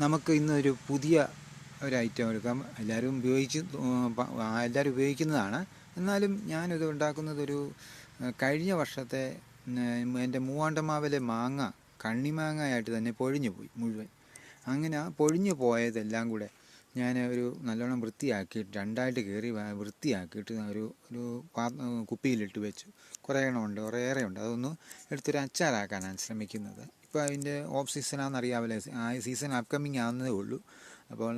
നമുക്ക് ഇന്നൊരു പുതിയ ഒരു ഐറ്റം എടുക്കാം. എല്ലാവരും ഉപയോഗിച്ച് എല്ലാവരും ഉപയോഗിക്കുന്നതാണ്. എന്നാലും ഞാനിത് ഉണ്ടാക്കുന്നത് ഒരു കഴിഞ്ഞ വർഷത്തെ എന്റെ മൂവാണ്ടമാവിലെ മാങ്ങ കണ്ണിമാങ്ങയായിട്ട് തന്നെ പൊഴിഞ്ഞു പോയി മുഴുവൻ. അങ്ങനെ ആ പൊഴിഞ്ഞു പോയതെല്ലാം കൂടെ ഞാൻ ഒരു നല്ലോണം വൃത്തിയാക്കിയിട്ട് രണ്ടായിട്ട് കയറി വൃത്തിയാക്കിയിട്ട് ഒരു ഒരു കുപ്പിയിലിട്ട് വെച്ചു. കുറേ എണ്ണമുണ്ട് ഏറെ ഉണ്ട്. അതൊന്ന് എടുത്തൊരു അച്ചാറാക്കാനാണ് ശ്രമിക്കുന്നത്. ഇപ്പോൾ അതിന്റെ ഓഫ് സീസണാണെന്ന് അറിയാമല്ലോ ആ സീസൺ അപ്കമ്മിങ് ആവുന്നതേ ഉള്ളൂ. അപ്പോൾ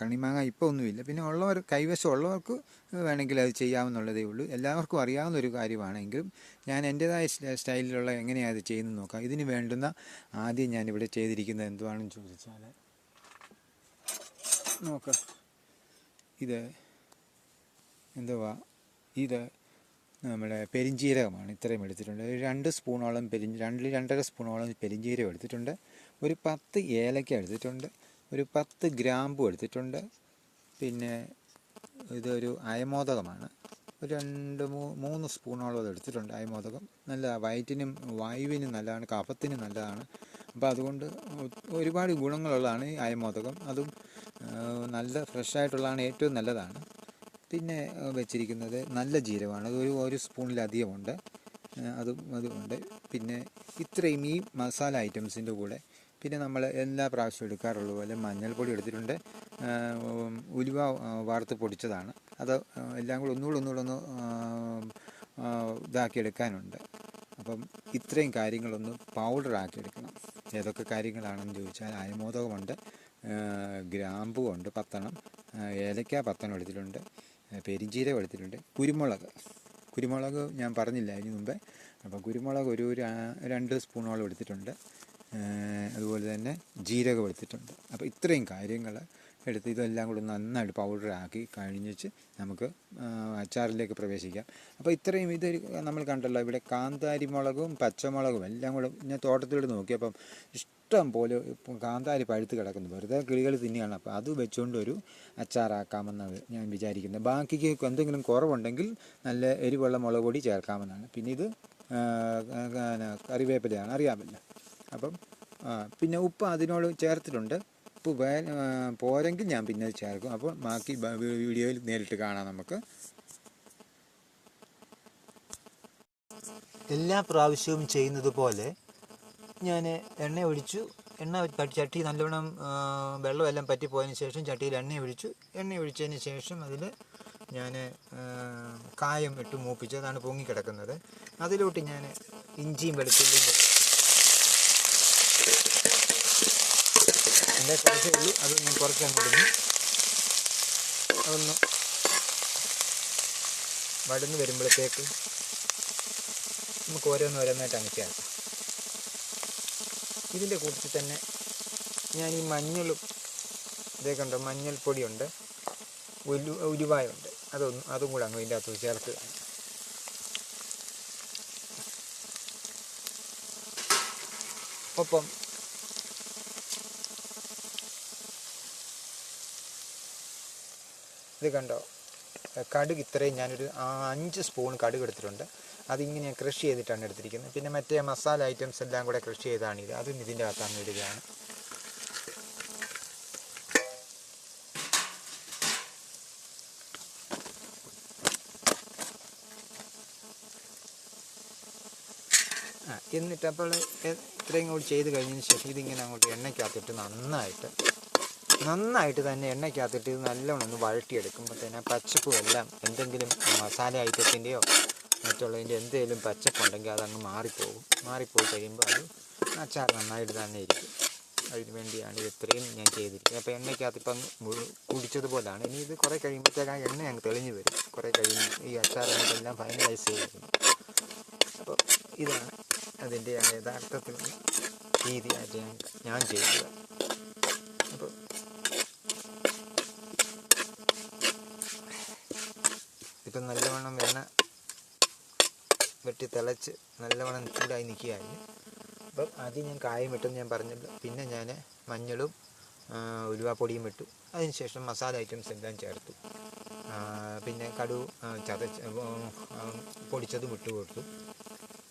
കണിമാങ്ങ ഇപ്പോൾ ഒന്നുമില്ല. പിന്നെ ഉള്ളവർ കൈവശം ഉള്ളവർക്ക് വേണമെങ്കിൽ അത് ചെയ്യാമെന്നുള്ളതേ ഉള്ളൂ. എല്ലാവർക്കും അറിയാവുന്ന ഒരു കാര്യമാണെങ്കിലും ഞാൻ എന്റെതായ സ്റ്റൈലിലുള്ള എങ്ങനെയാണ് അത് ചെയ്യുന്നത് നോക്കാം. ഇതിന് വേണ്ടുന്ന ആദ്യം ഞാനിവിടെ ചെയ്തിരിക്കുന്നത് എന്തുവാണെന്ന് ചോദിച്ചാൽ നോക്ക്. ഇത് എന്തുവാ? ഇത് നമ്മുടെ പെരിഞ്ജീരകമാണ് ഇത്രയും എടുത്തിട്ടുണ്ട്. രണ്ട് സ്പൂണോളം പെരിഞ്ച് രണ്ട് രണ്ടര സ്പൂണോളം പെരിഞ്ജീരകം എടുത്തിട്ടുണ്ട്. ഒരു പത്ത് ഏലക്ക എടുത്തിട്ടുണ്ട്. ഒരു പത്ത് ഗ്രാമ്പു എടുത്തിട്ടുണ്ട്. പിന്നെ ഇതൊരു അയമോദകമാണ്. ഒരു രണ്ട് മൂന്ന് സ്പൂണോളം അത് എടുത്തിട്ടുണ്ട്. അയമോദകം. നല്ല വയറ്റിനും വായുവിനും നല്ലതാണ്. കഫത്തിനും നല്ലതാണ്. അപ്പോൾ അതുകൊണ്ട് ഒരുപാട് ഗുണങ്ങളുള്ളതാണ് ഈ അയമോദകം. അതും നല്ല ഫ്രഷായിട്ടുള്ളതാണ് ഏറ്റവും നല്ലതാണ്. പിന്നെ വെച്ചിരിക്കുന്നത് നല്ല ജീരകമാണ്. അത് ഒരു ഒരു സ്പൂണിലധികമുണ്ട്. അതും അതുമുണ്ട് പിന്നെ ഇത്രയും ഈ മസാല ഐറ്റംസിന്റെ കൂടെ പിന്നെ നമ്മൾ എല്ലാ പ്രാവശ്യവും എടുക്കാറുള്ള പോലെ മഞ്ഞൾപ്പൊടി എടുത്തിട്ടുണ്ട്. ഉലുവ വാർത്ത് പൊടിച്ചതാണ്. അത് എല്ലാം കൂടെ ഒന്നുകൂടെ ഒന്നുകൂടെ ഒന്ന് ആ, ആ, ഇതാക്കി എടുക്കാനുണ്ട്. അപ്പം ഇത്രയും കാര്യങ്ങളൊന്ന് പൗഡറാക്കി എടുക്കണം. ഏതൊക്കെ കാര്യങ്ങളാണെന്ന് ചോദിച്ചാൽ അയമോദകമുണ്ട് പത്തെണ്ണം ആ, ഏലക്ക പത്തെണ്ണം എടുത്തിട്ടുണ്ട് പെരിഞ്ചീര എടുത്തിട്ടുണ്ട് കുരുമുളക്. കുരുമുളക് ഞാൻ പറഞ്ഞില്ല അതിന് മുമ്പേ. അപ്പോൾ കുരുമുളക് ഒരു രണ്ട് സ്പൂണോളം എടുത്തിട്ടുണ്ട് അതുപോലെ തന്നെ ജീരകം എടുത്തിട്ടുണ്ട്. അപ്പോൾ ഇത്രയും കാര്യങ്ങൾ എടുത്ത് ഇതെല്ലാം കൂടി നന്നായിട്ട് പൗഡറാക്കി കഴിഞ്ഞിച്ച് നമുക്ക് അച്ചാറിലേക്ക് പ്രവേശിക്കാം. അപ്പോൾ ഇത്രയും ഇത് നമ്മൾ കണ്ടല്ലോ ഇവിടെ കാന്താരി മുളകും പച്ചമുളകും എല്ലാം കൂടെ ഞാൻ തോട്ടത്തിലൂടെ നോക്കിയപ്പം ഇഷ്ടം പോലെ കാന്താരി പഴുത്ത് കിടക്കുന്നു. വെറുതെ കിളികൾ തിന്നുകയാണ്. അപ്പോൾ അത് വെച്ചുകൊണ്ട് ഒരു അച്ചാറാക്കാമെന്നാണ് ഞാൻ വിചാരിക്കുന്നത് ബാക്കിക്ക് എന്തെങ്കിലും കുറവുണ്ടെങ്കിൽ നല്ല എരിവുള്ള മുളക് പൊടി ചേർക്കാമെന്നാണ്. പിന്നെ ഇത് കറിവേപ്പിലയാണ്. അറിയാമല്ലോ. അപ്പം പിന്നെ ഉപ്പ് അതിനോട് ചേർത്തിട്ടുണ്ട്. ഉപ്പ് പോരെങ്കിൽ ഞാൻ പിന്നെ ചേർക്കും അപ്പോൾ ബാക്കി വീഡിയോയിൽ നേരിട്ട് കാണാം നമുക്ക്. എല്ലാ പ്രാവശ്യവും ചെയ്യുന്നത് പോലെ ഞാൻ എണ്ണ ഒഴിച്ചു. എണ്ണ ചട്ടി നല്ലവണ്ണം വെള്ളമെല്ലാം പറ്റിപ്പോയതിന് ശേഷം ചട്ടിയിൽ എണ്ണ ഒഴിച്ചു. എണ്ണ ഒഴിച്ചതിന് ശേഷം അതിൽ ഞാൻ കായം ഇട്ട് മൂപ്പിച്ച്. അതാണ് പൊങ്ങിക്കിടക്കുന്നത് അതിലോട്ട് ഞാൻ ഇഞ്ചിയും വെളുത്തുള്ളിയും എന്റെ കുറച്ചേ ഉള്ളൂ അത് ഞാൻ കുറച്ച് അങ്ങോട്ട് അതൊന്ന് വടന്ന് വരുമ്പോഴത്തേക്ക് നമുക്ക് ഓരോന്ന് ഓരോന്നായിട്ട് അങ്ങ് ഇതിന്റെ കൂട്ടത്തിൽ തന്നെ ഞാൻ ഈ മഞ്ഞളും ഇതൊക്കെ കണ്ടോ മഞ്ഞൾപ്പൊടിയുണ്ട് ഉലു ഉലുവായുണ്ട്. അതൊന്നും അതും കൂടെ അങ്ങ് ഇതിന്റെ അകത്ത് ചേർത്ത് ഒപ്പം ഇത് കണ്ടോ? കടുക് ഇത്രയും ഞാനൊരു അഞ്ച് സ്പൂൺ കടുക് എടുത്തിട്ടുണ്ട്. അതിങ്ങനെ കൃഷി ചെയ്തിട്ടാണ് എടുത്തിരിക്കുന്നത്. പിന്നെ മറ്റേ മസാല ഐറ്റംസ് എല്ലാം കൂടെ ചെയ്താണ് ഇത്. അതും ഇതിന്റെ അകത്താണ് ഇടുകയാണ്. എന്നിട്ട് അപ്പോൾ ഇത്രയും കൂടി ചെയ്ത് കഴിഞ്ഞതിന് ശേഷം ഇതിങ്ങനെ അങ്ങോട്ട് എണ്ണയ്ക്കകത്തിട്ട് നന്നായിട്ട് നന്നായിട്ട് തന്നെ എണ്ണയ്ക്കകത്തിട്ട് ഇത് നല്ലോണം ഒന്ന് വഴട്ടിയെടുക്കുമ്പോൾ തന്നെ പച്ചപ്പും എല്ലാം എന്തെങ്കിലും മസാല ഐറ്റത്തിന്റെയോ മറ്റുള്ളതിന്റെ എന്തെങ്കിലും പച്ചപ്പുണ്ടെങ്കിൽ അതങ്ങ് മാറിപ്പോകും. മാറിപ്പോയി കഴിയുമ്പോൾ അത് അച്ചാർ നന്നായിട്ട് തന്നെ ഇരിക്കും. അതിന് വേണ്ടിയാണ് ഇത് ഇത്രയും ഞാൻ ചെയ്തിരിക്കുന്നത്. അപ്പോൾ എണ്ണയ്ക്കകത്ത് ഇപ്പം കുടിച്ചതുപോലാണ്. ഇനി ഇത് കുറേ കഴിയുമ്പോഴത്തേക്ക് എണ്ണ അങ്ങ് തെളിഞ്ഞു വരും. കുറേ കഴിയുമ്പോൾ ഈ അച്ചാറിനെല്ലാം ഫൈനലൈസ് ചെയ്തിരുന്നു അപ്പോൾ ഇതാണ് അതിന്റെ ആ യഥാർത്ഥത്തിലുള്ള രീതിയായിട്ട് ഞാൻ ഞാൻ ചെയ്യുന്നത് അപ്പോൾ ഇപ്പം നല്ലവണ്ണം എണ്ണ വെട്ടി തിളച്ച് നല്ലവണ്ണം ചൂടായി നിൽക്കുകയായി അപ്പം ആദ്യം ഞാൻ കായം ഇട്ടെന്ന് ഞാൻ പറഞ്ഞല്ലോ. പിന്നെ ഞാൻ മഞ്ഞളും ഉലുവാപ്പൊടിയും ഇട്ടു. അതിനുശേഷം മസാല ഐറ്റംസ് എല്ലാം ചേർത്തു. പിന്നെ കടു ചതച്ച് പൊടിച്ചതും ഇട്ട് കൊടുത്തു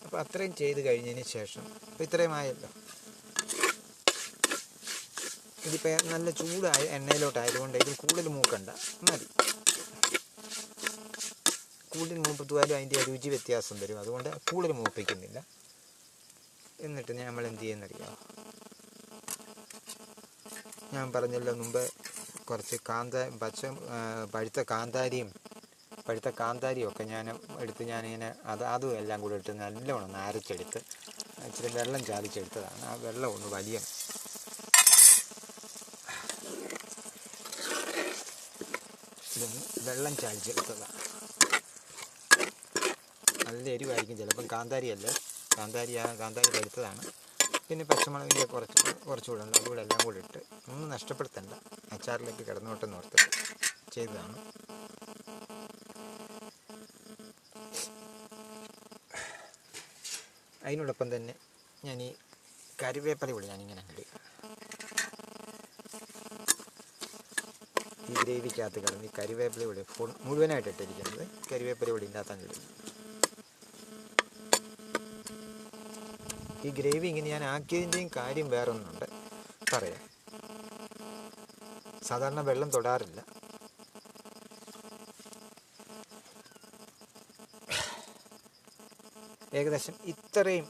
അപ്പോൾ അത്രയും ചെയ്ത് കഴിഞ്ഞതിന് ശേഷം അപ്പോൾ ഇത്രയും ആയല്ലോ ഇതിപ്പോൾ നല്ല ചൂടായ എണ്ണയിലോട്ടായതുകൊണ്ട് ഇതിൽ കൂടുതൽ മൂക്കണ്ട. മതി. കൂടുതൽ മൂപ്പത്തുവാലും അതിന്റെ രുചി വ്യത്യാസം വരും. അതുകൊണ്ട് കൂടുതൽ മൂപ്പിക്കുന്നില്ല. എന്നിട്ട് നമ്മൾ എന്ത് ചെയ്യുന്നറിയാം? ഞാൻ പറഞ്ഞല്ലോ മുമ്പ് കുറച്ച് കാന്ത പച്ച പഴുത്ത കാന്താരിയും പഴുത്ത കാന്താരിയും ഒക്കെ ഞാൻ എടുത്ത് ഞാനിങ്ങനെ അത് അതും എല്ലാം കൂടെ ഇട്ട് നല്ലവണ്ണം അരച്ചെടുത്ത് ഇച്ചിരി വെള്ളം ചാലിച്ചെടുത്തതാണ്. ആ വെള്ളം ഒന്ന് വലിയ വെള്ളം ചാലിച്ചെടുത്തതാണ് നല്ല എരിവായിരിക്കും ചിലപ്പം. കാന്താരിയല്ലേ കാന്താരി ആ കാന്താരി പഴുത്തതാണ് പിന്നെ പച്ചമുളകിന്റെ കുറച്ച് കുറച്ചുകൂടെ ഉണ്ട്. അതുകൂടെ എല്ലാം കൂടെ ഇട്ട് ഒന്നും നഷ്ടപ്പെടുത്തണ്ട. അച്ചാറിലേക്ക് കിടന്നോട്ടെന്ന് ഓർത്ത് ചെയ്തതാണ്. അതിനോടൊപ്പം തന്നെ ഞാൻ ഈ കറിവേപ്പില കൂടി ഞാനിങ്ങനെ ഇടുക ഈ ഗ്രേവിക്കകത്ത് കിടന്ന് ഈ കരിവേപ്പില പൊടി ഫുൾ മുഴുവനായിട്ട് ഇട്ടിരിക്കുന്നത് കരിവേപ്പില കൂടി ഇല്ലാത്ത കിട്ടും ഈ ഗ്രേവി ഇങ്ങനെ ഞാൻ ആക്കിയതിന്റെയും കാര്യം വേറൊന്നുണ്ട് പറയാം. സാധാരണ വെള്ളം തൊടാറില്ല. ഏകദേശം ഇത്രയും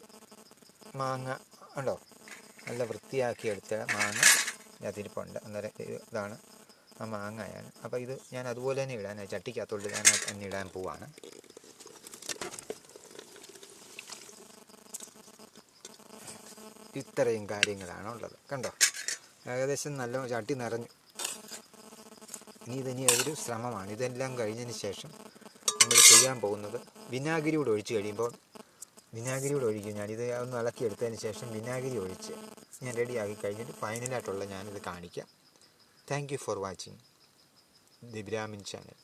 മാങ്ങ ഉണ്ടോ? നല്ല വൃത്തിയാക്കി എടുത്ത മാങ്ങ അതിരിപ്പുണ്ട് അന്നേരം ഇതാണ്. ആ മാങ്ങയാണ് അപ്പോൾ ഇത് ഞാൻ അതുപോലെ തന്നെ ഇടാൻ ചട്ടിക്കകത്തോട്ട് ഞാൻ തന്നെ ഇടാൻ പോവാണ്. ഇത്രയും കാര്യങ്ങളാണ് ഉള്ളത്. കണ്ടോ? ഏകദേശം നല്ല ചട്ടി നിറഞ്ഞു. ഇനി ഇതിനി ഒരു ശ്രമമാണ്. ഇതെല്ലാം കഴിഞ്ഞതിന് ശേഷം നമ്മൾ ചെയ്യാൻ പോകുന്നത് വിനാഗിരി കൂടെ ഒഴിച്ച് കഴിയുമ്പോൾ വിനാഗിരി കൂടെ ഒഴിക്കും ഇത് ഒന്ന് ഇളക്കിയെടുത്തതിന് ശേഷം വിനാഗിരി ഒഴിച്ച് ഞാൻ റെഡിയാക്കി കഴിഞ്ഞിട്ട് ഫൈനലായിട്ടുള്ള ഞാനിത് കാണിക്കാം. Thank you for watching the Brahmin channel.